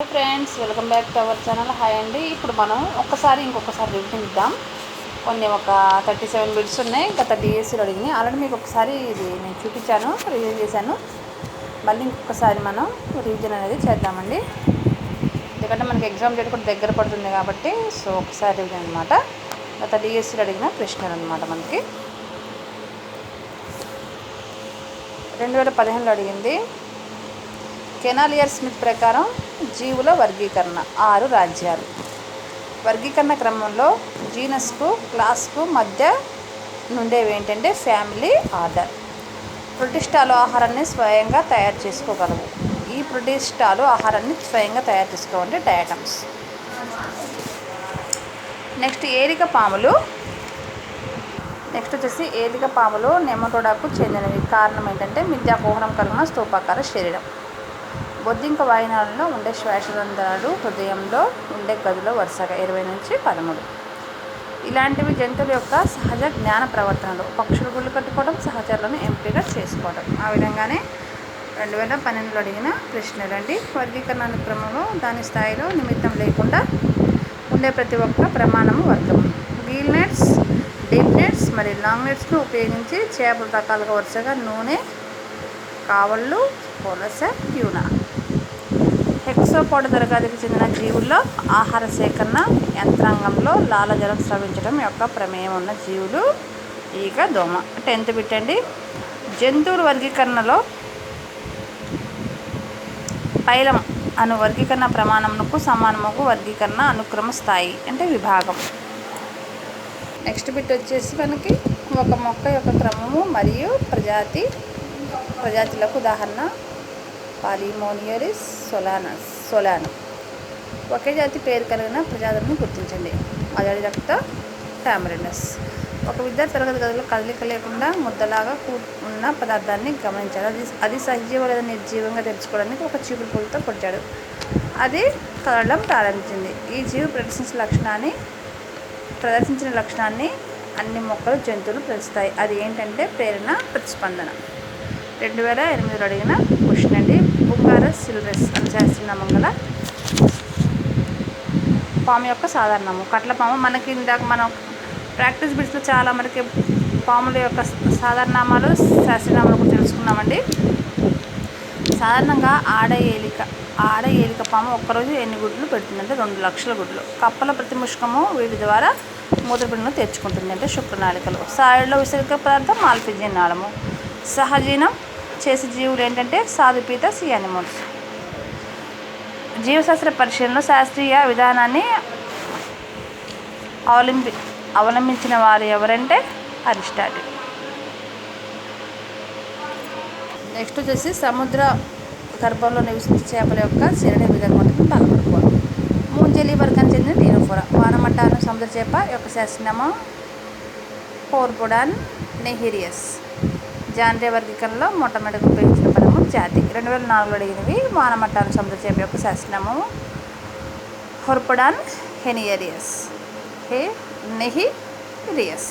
Hello friends welcome back to our channel. Hi అండి. ఇప్పుడు మనం ఒక్కసారి ఇంకొకసారి రివిజన్ ఇద్దాం కొన్ని ఒక థర్టీ సెవెన్ బిడ్స్ ఉన్నాయి ఇంకా థర్టీ ఇయర్స్లో అడిగినాయి ఆల్రెడీ మీకు ఒకసారి ఇది నేను చూపించాను రివిజన్ చేశాను. మళ్ళీ ఇంకొకసారి మనం రివిజన్ అనేది చేద్దామండి. ఎందుకంటే మనకి ఎగ్జామ్ డేట్ కూడా దగ్గర పడుతుంది కాబట్టి సో ఒకసారి రివిజన్ అనమాట గత డిఎస్సీలో అడిగిన ప్రశ్నలు అనమాట మనకి. రెండు వేల పదిహేనులో అడిగింది. కెనాలియర్ స్మిత్ ప్రకారం జీవుల వర్గీకరణ. ఆరు రాజ్యాలు. వర్గీకరణ క్రమంలో జీనస్కు క్లాస్కు మధ్య నుండేవి ఏంటంటే ఫ్యామిలీ ఆర్డర్. ప్రొటిష్టాలు ఆహారాన్ని స్వయంగా తయారు చేసుకోగలవు. ఈ ప్రొటిష్టాలు ఆహారాన్ని స్వయంగా తయారు చేసుకోవాలంటే డయాటమ్స్. నెక్స్ట్ ఏరిక పాములు. నెక్స్ట్ వచ్చేసి ఏలిక పాములు నెమటోడాకు చెందినవి. కారణం ఏంటంటే మిథ్యాకోహనం కలిగిన స్తూపాకార శరీరం. బొద్దింక వాయినాలలో ఉండే శ్వాసరంధ్రాలు హృదయంలో ఉండే గదిలో వరుసగా ఇరవై నుంచి పదమూడు. ఇలాంటివి జంతువుల యొక్క సహజ జ్ఞాన ప్రవర్తనలు పక్షులు గుళ్ళు కట్టుకోవడం సహచరులను ఎంపిక చేసుకోవడం. ఆ విధంగానే రెండు వేల పన్నెండులో అడిగిన ప్రశ్నలు అండి వర్గీకరణ క్రమంలో దాని స్థాయిలో నిమిత్తం లేకుండా ఉండే ప్రతి ఒక్క ప్రమాణము వర్గం వీల్ నెట్స్ డీప్ నెట్స్ మరియు లాంగ్ నెట్స్ను ఉపయోగించి చేపల రకాలుగా వరుసగా నూనె కావళ్ళు పొలస ట్యూనా. హెక్సోపాడ్ దరగాదికి చెందిన జీవుల్లో ఆహార సేకరణ యంత్రాంగంలో లాలజలం స్రవించడం యొక్క ప్రమేయం ఉన్న జీవులు ఈగ దోమ. టెన్త్ పెట్టండి జంతువుల వర్గీకరణలో పైలం అను వర్గీకరణ ప్రమాణమునకు సమానముకు వర్గీకరణ అనుక్రమ స్థాయి అంటే విభాగం. నెక్స్ట్ బిట్ వచ్చేసి మనకి ఒక మొక్క యొక్క క్రమము మరియు ప్రజాతి ప్రజాతులకు ఉదాహరణ పాలిమోనియరిస్ సొలానస్. సోలాన్. ఒకే జాతి పేరు కలిగిన ప్రజాతులను గుర్తించండి. మొదటి రక్త టామరినస్ ఒక విద్యార్థి తరగతి గదిలో కదలిక లేకుండా ముద్దలాగా ఉన్న పదార్థాన్ని గమనించాడు. అది అది సజీవ లేదా నిర్జీవంగా తెలుసుకోవడానికి ఒక చీపురు పూలతో పొడిచాడు. అది కదలడం ప్రారంభించింది. ఈ జీవి ప్రదర్శించిన లక్షణాన్ని ప్రదర్శించిన లక్షణాన్ని అన్ని మొక్కలు జంతువులు ప్రదర్శిస్తాయి. అది ఏంటంటే ప్రేరణ ప్రతిస్పందన. రెండు వేల ఎనిమిదిలో అడిగిన క్వశ్చన్ అండి. బుంగారస్ సిల్వెస్ చేస్తున్నాము కదా గల పాము యొక్క సాధారణము. కట్ల పాము మనకి ఇందాక మనం ప్రాక్టీస్ బిట్స్లో చాలా మనకి పాముల యొక్క సాధారణనామాలు శాస్త్రనామాలు కూడా తెలుసుకున్నామండి. సాధారణంగా ఆడ ఏలిక ఆడ ఏలిక పాము ఒక్కరోజు ఎన్ని గుడ్లు పెడుతుందంటే రెండు లక్షల గుడ్లు. కప్పల ప్రతిముష్కము వీటి ద్వారా మూత్రపిండను తెచ్చుకుంటుంది అంటే శుక్రనాళికలు. సాయుడులో విసర్గ పదార్థం మాల్పిజియన్ నాళము. సహజీనం చేసే జీవులు ఏంటంటే సాధుపీత సి యానిమల్స్. జీవశాస్త్ర పరిశీలనలో శాస్త్రీయ విధానాన్ని అవలంబి అవలంబించిన వారు ఎవరంటే అరిస్టాటిల్. నెక్స్ట్ వచ్చేసి సముద్ర గర్భంలో నివసించే చేపల యొక్క శరీర విధంగా ఉంటుంది. పాల్గొనుకోవడం మూంజలి వర్గానికి చెందిన నీరోఫోరా వానమట్టాను సముద్ర చేప యొక్క శాసనము పోర్బుడాన్ నెహిరియస్. జాండ్రే వర్గీకరణలో మొట్టమొదటి ఉపయోగించిన పదము జాతి. రెండు వేల నాలుగులో అడిగినవి వానమట్టాను సముద్ర చేప యొక్క శాసనము. హొర్పడాన్ హెనియరియస్. హే నెహిరియస్. రియస్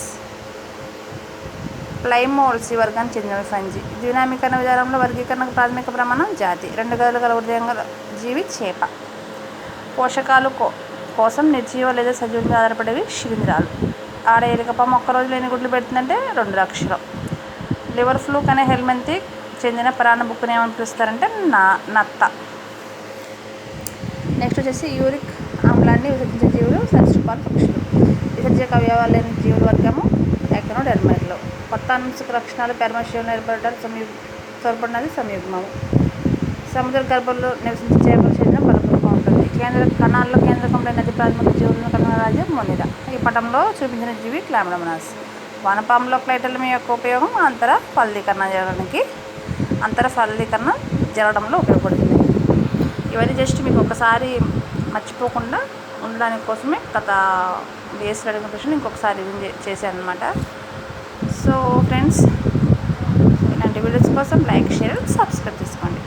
ప్లైమోల్సి వర్గానికి చెందినవి ఫంజి. ద్వినామీకరణ విధానంలో వర్గీకరణకు ప్రాథమిక ప్రమాణం జాతి. రెండు గదులు గల హృదయం జీవి చేప. పోషకాలు కో కోసం నిర్జీవ లేదా సజీవంగా ఆధారపడేవి శిలింద్రాలు ఆడ ఎలుకపాము ఒక్క రోజులు ఎన్ని గుడ్లు పెడుతుందంటే రెండు లక్షలు. లివర్ ఫ్లూక్ అనే హెల్మెంతిక్ చెందిన ప్రాణ బుక్ని ఏమని పిలుస్తారంటే నా నత్త. నెక్స్ట్ వచ్చేసి యూరిక్ ఆమ్లాన్ని విసర్జించే జీవులు సరీసృపాలు పక్షులు. విసర్జక అవయవాలు లేని జీవుల వర్గము ఎకనోడెర్మైడ్లు కొత్త అనుసక లక్షణాలు పెర్మశివం ఏర్పడటాలు సంయుగ్ తోడ్పడినది సంయుగ్మము. సముద్ర గర్భంలో నివసించే చేపలు చెందిన పలుపులుగా ఉంటుంది. కేంద్ర కణాల్లో కేంద్రకంలో నది ప్రాథమిక జీవులను కలిగిన రాజ్యం ఈ పటంలో చూపించిన జీవి క్లామిడమనాస్. వానపాములో క్లైటల్మి యొక్క ఉపయోగం అంతర ఫలదీకరణ చేయడానికి అంతర సరళీకరణ జరగడంలో ఉపయోగపడుతుంది. ఇవన్నీ జస్ట్ మీకు ఒకసారి మర్చిపోకుండా ఉండడానికి కోసమే గత డేస్ అడిగిన క్వశ్చన్ ఇంకొకసారి చేశాను అనమాట సో ఫ్రెండ్స్ ఇలాంటి వీడియోస్ కోసం లైక్ షేర్ సబ్స్క్రైబ్ చేసుకోండి.